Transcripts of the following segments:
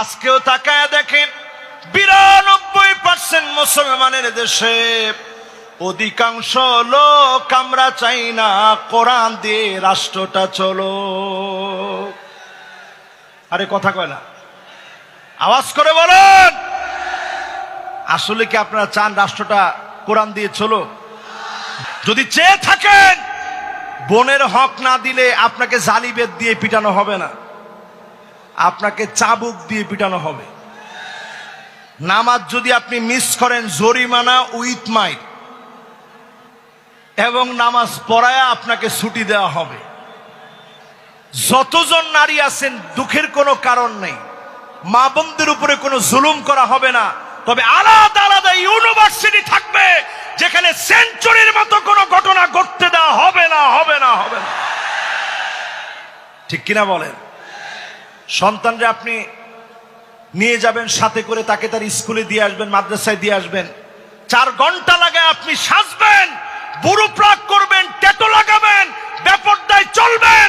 আজকেও তাকায় দেখেন, বিরানব্বই পার্সেন্ট মুসলমানের দেশে অধিকাংশ লোক আমরা চাই না কোরআন দিয়ে রাষ্ট্রটা চলো আরে কথা কয় না। আওয়াজ করে বলেন। আসলে কি আপনারা চান রাষ্ট্রটা কোরআন দিয়ে চলো যদি চেয়ে থাকেন, বোনের হক না দিলে আপনাকে জালিবেদ দিয়ে পিটানো হবে না। আপনাকে চাবুক দিয়ে পিটানো হবে। নামাজ যদি আপনি মিস করেন, জরিমানা উইথ মাইট। এবং নামাজ পড়ায়া আপনাকে ছুটি দেওয়া হবে। যতজন নারী আছেন, দুঃখের কোনো কারণ নেই। মা বোনদের উপরে কোনো জুলুম করা হবে না। তবে আলাদা আলাদা ইউনিভার্সিটি থাকবে, যেখানে সেঞ্চুরির মতো কোনো ঘটনা ঘটতে দেওয়া হবে না হবে না হবে না। ঠিক কিনা বলেন? সন্তানরা আপনি নিয়ে যাবেন, সাথে করে তাকে তার স্কুলে দিয়ে আসবেন, মাদ্রাসায় দিয়ে আসবেন। চার ঘণ্টা লাগে আপনি সাজবেন, বুড়ো প্রাক করবেন, টেটো লাগাবেন, বেপরদায় চলবেন।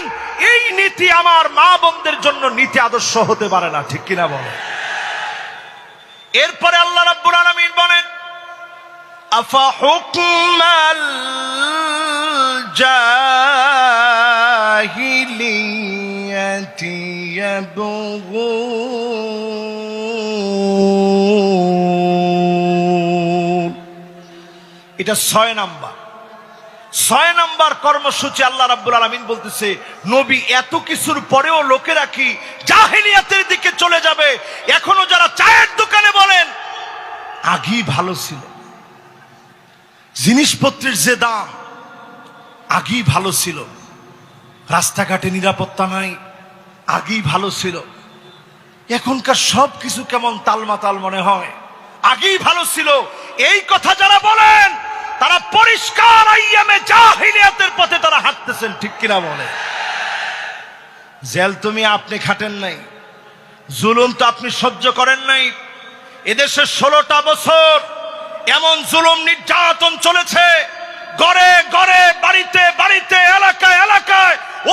এই নীতি আমার মা বোনদের জন্য নীতি আদর্শ হতে পারে না, ঠিক কিনা বলে? এরপরে আল্লাহ রাব্বুল আলামিন বলেন, আফা হুকমাল জাহিলিয়াতি? এটা ছয় নাম্বার। ছয় নাম্বার কর্মসূচি আল্লাহ রাব্বুল আলামিন বলতেছে, নবী এত কিছুর পরেও লোকেরা কি জাহিলিয়াতের দিকে চলে যাবে। এখনও যারা চায়ের দোকানে বলেন, আগেই ভালো ছিল। জিনিসপত্রের যে দাম, আগেই ভালো ছিল। রাস্তাঘাটে নিরাপত্তা নাই আগেই ভালো ছিল। এখনকার সব কিছু কেমন তালমাতাল মনে হয়। আগেই ভালো ছিল। এই কথা যারা বলেন, তারা পরিষ্কার পথে তারা হাঁটতেছেন, ঠিক কিনা বলে জেল তুমি আপনি খাটেন নাই, জুলুম তো আপনি সহ্য করেন নাই। এদেশে ষোলোটা বছর এমন জুলুম নির্যাতন চলেছে, গড়ে গড়ে বাড়িতে বাড়িতে এলাকায়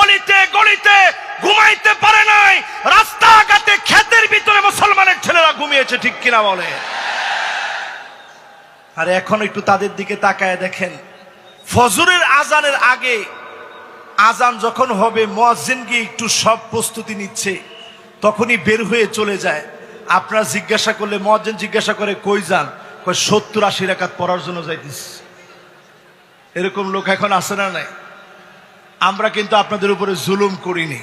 অলিতে, গলিতে ঘুমাইতে পারে নাই। রাস্তাঘাটে ক্ষেতের ভিতরে মুসলমানের ছেলেরা ঘুমিয়েছে, ঠিক কিনা বলে? আর এখন একটু তাদের দিকে তাকায় দেখেন। ফজরের আজানের আগে আজান যখন হবে, মোয়াজ্জিন গিয়ে একটু সব প্রস্তুতি নিচ্ছে, তখনই বের হয়ে চলে যায়। আপনারা জিজ্ঞাসা করলে, মোয়াজ্জিন জিজ্ঞাসা করে, কই যান? সত্তর আশি রাকাত পড়ার জন্য যাইতিস এরকম লোক এখন আসে না নাই? আমরা কিন্তু আপনাদের উপরে জুলুম করিনি।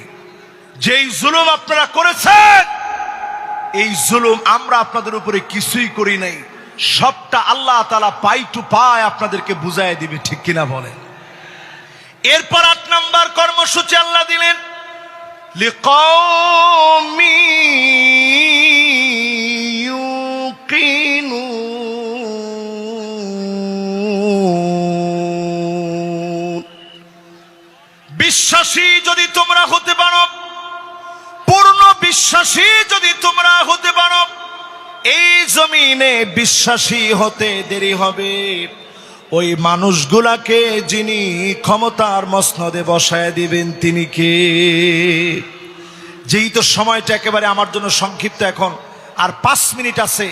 যেই জুলুম আপনারা করেছেন, এই জুলুম আমরা আপনাদের উপরে কিছুই করি নাই। সবটা আল্লাহ তালা পাই টু পায় আপনাদেরকে বুঝাই দিবে, ঠিক কিনা বলেন? এরপর আট নম্বর কর্মসূচি আল্লাহ দিলেন লিকমি বিশ্বাসী যদি তোমরা হতে পারো, পূর্ণ বিশ্বাসী যদি তোমরা হতে পারো, এই জমিনে বিশ্বাসী হতে দেরি হবে। ওই মানুষগুলাকে যিনি ক্ষমতার মসনদে বসায় দিবেন, তিনি কে? যেই তো সময়টা একেবারে আমার জন্য সংক্ষিপ্ত এখন, আর পাঁচ মিনিট আছে।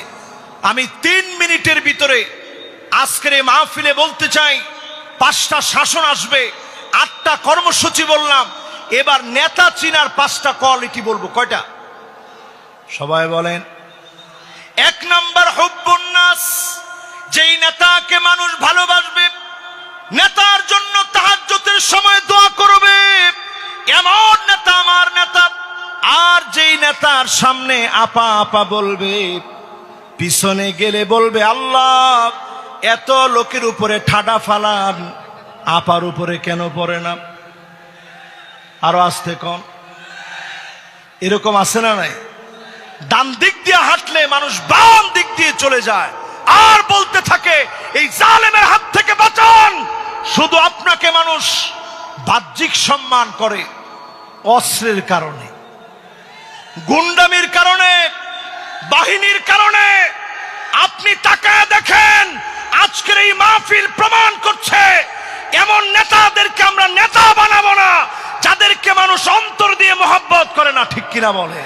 আমি তিন মিনিটের ভিতরে আজকের এই মাহফিলে বলতে চাই, পাঁচটা শাসন আসবে। আটটা কর্মসূচি বললাম, এবার নেতা চিনার পাঁচটা কোয়ালিটি বলব, কয়টা? সবাই বলেন। এক নাম্বার হব্বন্যাস যেই নেতাকে মানুষ ভালোবাসবে, নেতার জন্য তাহাজ্জতের সময় দোয়া করবে। এমন নেতা আমার নেতা, আর যেই নেতার সামনে আপা আপা বলবে, পিছনে গেলে বলবে, আল্লাহ, এত লোকের উপরে ঠাডা ফালান। আপার উপরে কেন পড়ে না? আরও আসতে কম এরকম আছে না নাই? ডান দিক দিয়ে হাঁটলে মানুষ বাম দিক দিয়ে চলে যায়। আর বলতে থাকে, এই জালেমের হাত থেকে বাঁচান। শুধু আপনাকে মানুষ বাহ্যিক সম্মান করে, অস্ত্রের কারণে, গুন্ডামির কারণে, বাহিনীর কারণে। আপনি তাকায় দেখেন, আজকের এই মাহফিল প্রমাণ করছে এমন নেতাদেরকে আমরা নেতা বানাবো না যাদেরকে মানুষ অন্তর দিয়ে মোহাব্বত করে না ঠিক কিনা বলে।